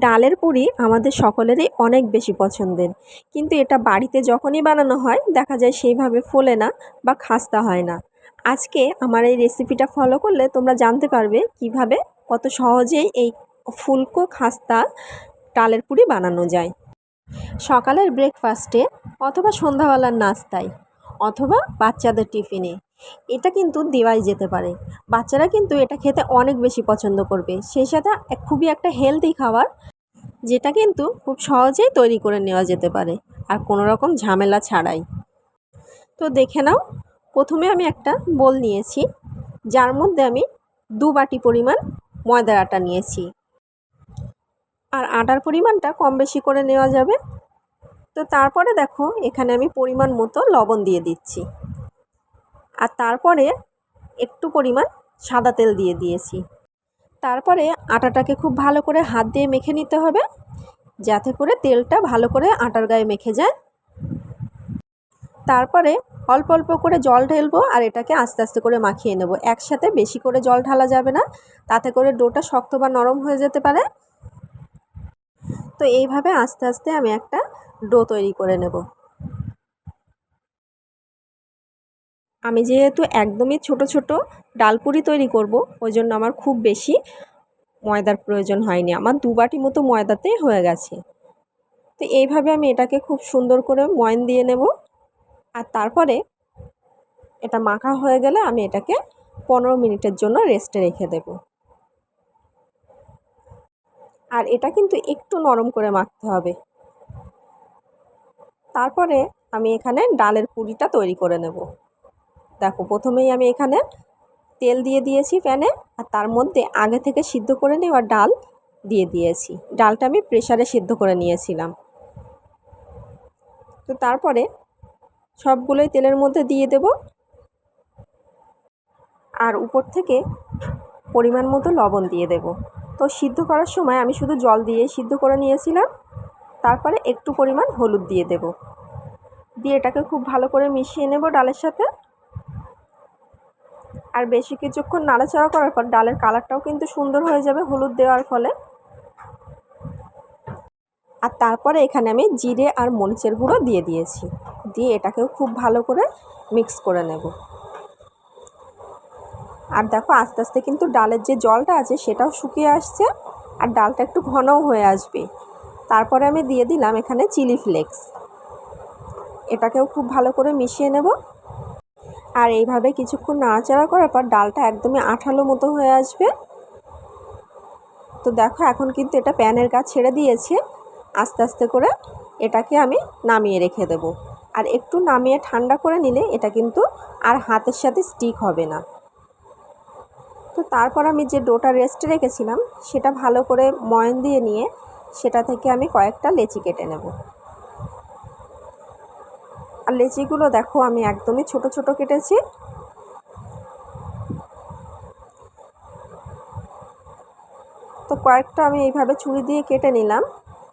ডালের পুরি আমাদের সকলেরই অনেক বেশি পছন্দের। কিন্তু এটা বাড়িতে যখনই বানানো হয়, দেখা যায় সেইভাবে ফোলে না বা খাস্তা হয় না। আজকে আমার এই রেসিপিটা ফলো করলে তোমরা জানতে পারবে কীভাবে কত সহজেই এই ফুলকো খাস্তা ডালের পুরি বানানো যায়। সকালের ব্রেকফাস্টে অথবা সন্ধ্যাবেলার নাস্তায় অথবা বাচ্চাদের টিফিনে। এটা কিন্তু দেওয়াই যেতে পারে। বাচ্চারা কিন্তু এটা খেতে অনেক বেশি পছন্দ করবে। সেই সাথে খুবই একটা হেলদি খাবার, যেটা কিন্তু খুব সহজেই তৈরি করে নেওয়া যেতে পারে। আর কোনো রকম ঝামেলা ছাড়াই। তো দেখে নাও, প্রথমে আমি একটা বোল নিয়েছি। যার মধ্যে আমি দু বাটি পরিমাণ ময়দার আটা নিয়েছি। আর আটার পরিমাণটা কম বেশি করে নেওয়া যাবে। তো তারপরে দেখো, এখানে আমি পরিমাণ মতো লবণ দিয়ে দিচ্ছি। আর তারপরে একটু পরিমাণ সাদা তেল দিয়ে দিয়েছি। তারপরে আটাটাকে খুব ভালো করে হাত দিয়ে মেখে নিতে হবে, যাতে করে তেলটা ভালো করে আটার গায়ে মেখে যায়। তারপরে অল্প অল্প করে জল ঢেলবো আর এটাকে আস্তে আস্তে করে মাখিয়ে নেব। একসাথে বেশি করে জল ঢালা যাবে না, তাতে করে ডোটা শক্ত বা নরম হয়ে যেতে পারে। তো এইভাবে আস্তে আস্তে আমি একটা ডো তৈরি করে নেব। আমি যেহেতু একদমই ছোট ছোট ডালপুরি তৈরি করব, ওই জন্য আমার খুব বেশি ময়দার প্রয়োজন হয়নি। আমার দু বাটি মতো ময়দাতেই হয়ে গেছে। তো এইভাবে আমি এটাকে খুব সুন্দর করে ময়ন দিয়ে নেব। আর তারপরে এটা মাখা হয়ে গেলে আমি এটাকে পনেরো মিনিটের জন্য রেস্টে রেখে দেব। আর এটা কিন্তু একটু নরম করে মাখতে হবে। তারপরে আমি এখানে ডালের পুরিটা তৈরি করে নেব। দেখো, প্রথমেই আমি এখানে তেল দিয়ে দিয়েছি প্যানে, আর তার মধ্যে আগে থেকে সিদ্ধ করে নেওয়া ডাল দিয়ে দিয়েছি। ডালটা আমি প্রেশারে সিদ্ধ করে নিয়েছিলাম। তো তারপরে সবগুলোই তেলের মধ্যে দিয়ে দেব। আর উপর থেকে পরিমাণ মতো লবণ দিয়ে দেব। তো সিদ্ধ করার সময় আমি শুধু জল দিয়ে সিদ্ধ করে নিয়েছিলাম। তারপরে একটু পরিমাণ হলুদ দিয়ে দেব। দিয়ে এটাকে খুব ভালো করে মিশিয়ে নেব ডালের সাথে। আর বেশি কিছুক্ষণ নাড়াচাড়া করার পর ডালের কালারটাও কিন্তু সুন্দর হয়ে যাবে হলুদ দেওয়ার ফলে। আর তারপরে এখানে আমি জিরে আর মরিচের গুঁড়ো দিয়ে দিয়েছি। দিয়ে এটাকেও খুব ভালো করে মিক্স করে নেব। আর দেখো আস্তে আস্তে কিন্তু ডালের যে জলটা আছে সেটাও শুকিয়ে আসছে আর ডালটা একটু ঘনও হয়ে আসবে। তারপরে আমি দিয়ে দিলাম এখানে চিলি ফ্লেক্স। এটাকেও খুব ভালো করে মিশিয়ে নেব। আর এইভাবে কিছুক্ষণ নাড়াচাড়া করার পর ডালটা একদমই আঠালো মতো হয়ে আসবে। তো দেখো এখন কিন্তু এটা প্যানের গা ছেড়ে দিয়েছে। আস্তে আস্তে করে এটাকে আমি নামিয়ে রেখে দেব। আর একটু নামিয়ে ঠান্ডা করে নিলে এটা কিন্তু আর হাতের সাথে স্টিক হবে না। তারপর আমি যে ডোটা রেস্টে রেখেছিলাম, সেটা ভালো করে ময়ন দিয়ে নিয়ে সেটা থেকে আমি কয়েকটা লেচি কেটে নেব। আর লেচিগুলো দেখো, আমি একদমই ছোট ছোট কেটেছি। তো কয়েকটা আমি এইভাবে ছুরি দিয়ে কেটে নিলাম।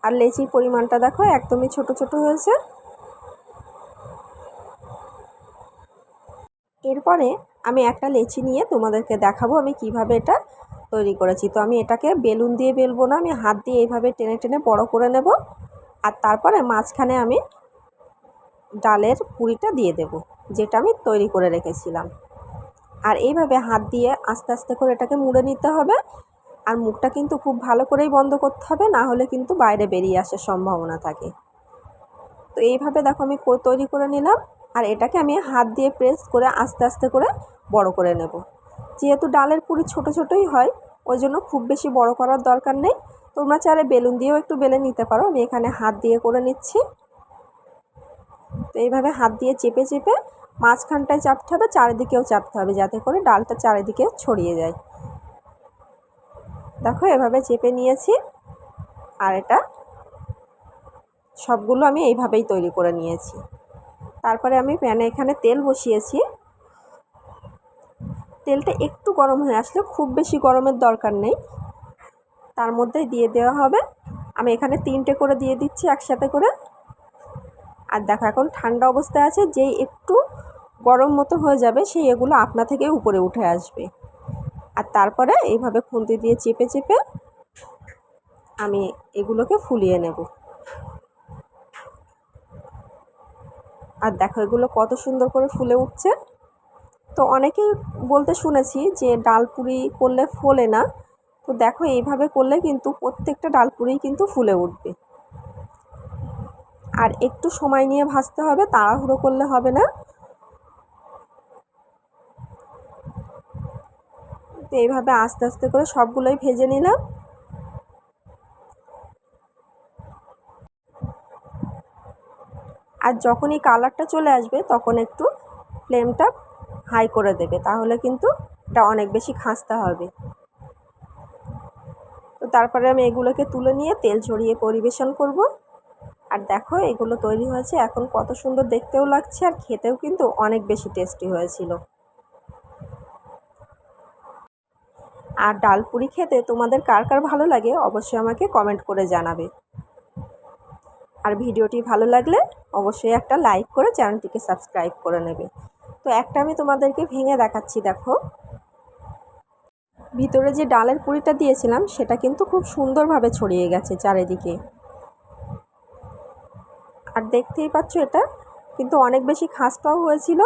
আর লেচির পরিমাণটা দেখো, একদমই ছোট ছোট হয়েছে। এরপরে আমি একটা লেচি নিয়ে তোমাদেরকে দেখাবো আমি কীভাবে এটা তৈরি করেছি। তো আমি এটাকে বেলুন দিয়ে বেলবো না, আমি হাত দিয়ে এইভাবে টেনে টেনে বড় করে নেব। আর তারপরে মাঝখানে আমি ডালের পুরিটা দিয়ে দেব, যেটা আমি তৈরি করে রেখেছিলাম। আর এইভাবে হাত দিয়ে আস্তে আস্তে করে এটাকে মুড়ে নিতে হবে। আর মুখটা কিন্তু খুব ভালো করেই বন্ধ করতে হবে, না হলে কিন্তু বাইরে বেরিয়ে আসার সম্ভাবনা থাকে। তো এইভাবে দেখো আমি তৈরি করে নিলাম। আর এটাকে আমি হাত দিয়ে প্রেস করে আস্তে আস্তে করে বড় করে নেব। যেহেতু ডালের পুরি ছোট ছোটোই হয়, ওই জন্য খুব বেশি বড় করার দরকার নেই। তোমরা চাইলে বেলুন দিয়েও একটু বেলে নিতে পারো। আমি এখানে হাত দিয়ে করে নিচ্ছি। তো এইভাবে হাত দিয়ে চেপে চেপে মাঝখানটায় চাপতে হবে, চারিদিকেও চাপতে হবে যাতে করে ডালটা চারিদিকে ছড়িয়ে যায়। দেখো, এভাবে চেপে নিয়েছি। আর এটা সবগুলো আমি এইভাবেই তৈরি করে নিয়েছি। তারপরে আমি প্যানে এখানে তেল বসিয়েছি। তেলটা একটু গরম হয়ে আসলে খুব বেশি গরমের দরকার নেই। তার মধ্যে দিয়ে দেওয়া হবে। আমি এখানে তিনটে করে দিয়ে দিচ্ছি একসাথে করে। আর দেখো এখন ঠান্ডা অবস্থায় আছে, যেই একটু গরম মতো হয়ে যাবে সেই এগুলো আপনা থেকে উপরে উঠে আসবে। আর তারপরে এইভাবে খুন্তি দিয়ে চেপে চেপে আমি এগুলোকে ফুলিয়ে নেব। আর দেখো, এগুলো কত সুন্দর করে ফুলে উঠছে। তো অনেকেই বলতে শুনেছি যে ডালপুরি করলে ফোলে না। তো দেখো, এইভাবে করলে কিন্তু প্রত্যেকটা ডালপুরি কিন্তু ফুলে উঠবে। আর একটু সময় নিয়ে ভাজতে হবে, তাড়াহুড়ো করলে হবে না। তো এইভাবে আস্তে আস্তে করে সবগুলোই ভেজে নিলাম। আর যখনই কালারটা চলে আসবে, তখন একটু ফ্লেমটা হাই করে দেবে। তাহলে কিন্তু এটা অনেক বেশি খাঁজতে হবে। তো তারপরে আমি এগুলোকে তুলে নিয়ে তেল ছড়িয়ে পরিবেশন করব। আর দেখো, এগুলো তৈরি হয়েছে। এখন কত সুন্দর দেখতেও লাগছে আর খেতেও কিন্তু অনেক বেশি টেস্টি হয়েছিল। আর ডালপুরি খেতে তোমাদের কার কার ভালো লাগে, অবশ্যই আমাকে কমেন্ট করে জানাবে। আর ভিডিওটি ভালো লাগলে অবশ্যই একটা লাইক করে চ্যানেলটিকে সাবস্ক্রাইব করে নেবে। তো একটা আমি তোমাদেরকে ভেঙে দেখাচ্ছি, দেখো। ভিতরে যে ডালের পুরিটা দিয়েছিলাম, সেটা কিন্তু খুব সুন্দরভাবে ছড়িয়ে গেছে চারিদিকে। আর দেখতেই পাচ্ছ এটা, কিন্তু অনেক বেশি খাস্তাও হয়েছিল।